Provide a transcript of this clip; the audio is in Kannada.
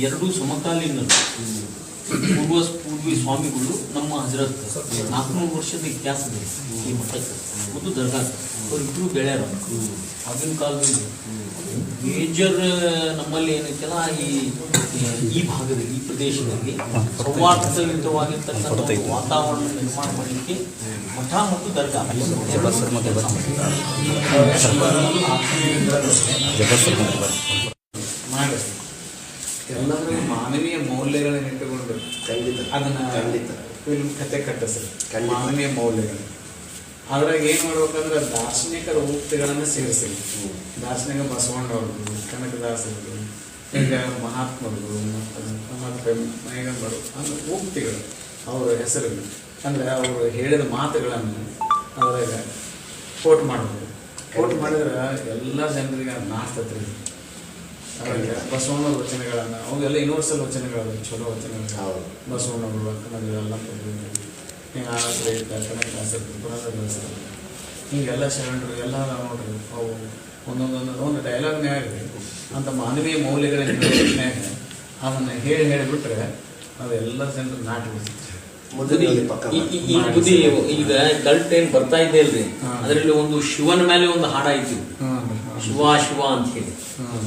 ಎರಡು ಸಮಕಾಲೀನ ಪೂರ್ವ ಪೂರ್ವಿ ಸ್ವಾಮಿಗಳು ನಮ್ಮ ಹಜರತ್. ನಾಲ್ಕುನೂರು ವರ್ಷದ ಇತಿಹಾಸದಲ್ಲಿ ಈ ಮಠಕ್ಕೆ ಒಂದು ದರ್ಗಾ ಅವರಿಬ್ಬರು ಗೆಳೆಯರು ಆಗಿನ ಕಾಲದಲ್ಲಿ ಮೇಜರ್ ನಮ್ಮಲ್ಲಿ ಏನೈತಲ್ಲ ಈ ಈ ಭಾಗದಲ್ಲಿ ಈ ಪ್ರದೇಶದಲ್ಲಿ ಸೌಹಾರ್ದಯುತವಾಗಿರ್ತಕ್ಕಂಥ ವಾತಾವರಣ ನಿರ್ಮಾಣ ಮಾಡಲಿಕ್ಕೆ ಮಠ ಮತ್ತು ದರ್ಗಾ. ಎಲ್ಲರೂ ಮಾನವೀಯ ಮೌಲ್ಯಗಳನ್ನ ಇಟ್ಟುಕೊಂಡು ಖಂಡಿತ. ಅದನ್ನ ಖಂಡಿತ. ಫಿಲ್ಮ್ ಕತೆ ಕಟ್ಟಿಸ್ರಿ. ಖಂಡಿತ. ಮಾನವೀಯ ಮೌಲ್ಯಗಳು ಅದ್ರಾಗ ಏನ್ ಮಾಡ್ಬೇಕಂದ್ರೆ ದಾರ್ಶನಿಕರ ಉಕ್ತಿಗಳನ್ನ ಸೇರಿಸಿರ್ತಿತ್ತು ದಾರ್ಶನಿಕ ಬಸವಣ್ಣವ್ರದ್ದು ಕನಕದಾಸರದ್ದು ಈಗ ಮಹಾತ್ಮರು ಮತ್ತು ಮೈಗಂಬರು ಅಂದ್ರೆ ಉಕ್ತಿಗಳು ಅವರ ಹೆಸರುಗಳು. ಅಂದ್ರೆ ಅವರು ಹೇಳಿದ ಮಾತುಗಳನ್ನು ಅದ್ರಾಗ ಕೋಟ್ ಮಾಡಬೇಕು ಕೋಟ್ ಮಾಡಿದ್ರೆ ಎಲ್ಲ ಜನರಿಗೆ ನಾಡ್ತತ್ರಿ ಅದ್ರಾಗ ಬಸವಣ್ಣವ್ರ ವಚನಗಳನ್ನ ಅವೆಲ್ಲ ಯೂನಿವರ್ಸಲ್ ವಚನಗಳು ಚಲೋ ವಚನಗಳು. ಹೌದು. ಕನ್ನಡ ಕನ್ನಡವೆಲ್ಲ ಹಿಂಗೆ ಆನಂತರ ಕನಕದಾಸರು ಪುರಂದರದಾಸರು ಹಿಂಗೆಲ್ಲ ಶರಣರು ಎಲ್ಲ ನೋಡ್ರಿ ಅವು ಒಂದೊಂದೊಂದು ಒಂದು ಡೈಲಾಗ್ನ್ಯಾಗ ಅಂತ ಮಾನವೀಯ ಮೌಲ್ಯಗಳ ನ್ಯಾಗ ಅವನ್ನ ಹೇಳಿ ಹೇಳಿಬಿಟ್ರೆ ಅವೆಲ್ಲ ಜನರು ನಾಟಿ ಪಕ್ಕ ಈ- ಬುದ್ಧಿ ಈಗ ಕಲ್ಟ್ ಏನ್ ಬರ್ತಾ ಇದೆ ಅಲ್ರಿ? ಅದರಲ್ಲಿ ಒಂದು ಶಿವನ ಮೇಲೆ ಒಂದು ಹಾಡ ಐತಿ ಹ್ಮ್ ಶಿವ ಶಿವ ಅಂತ ಹೇಳಿ. ಹ್ಮ್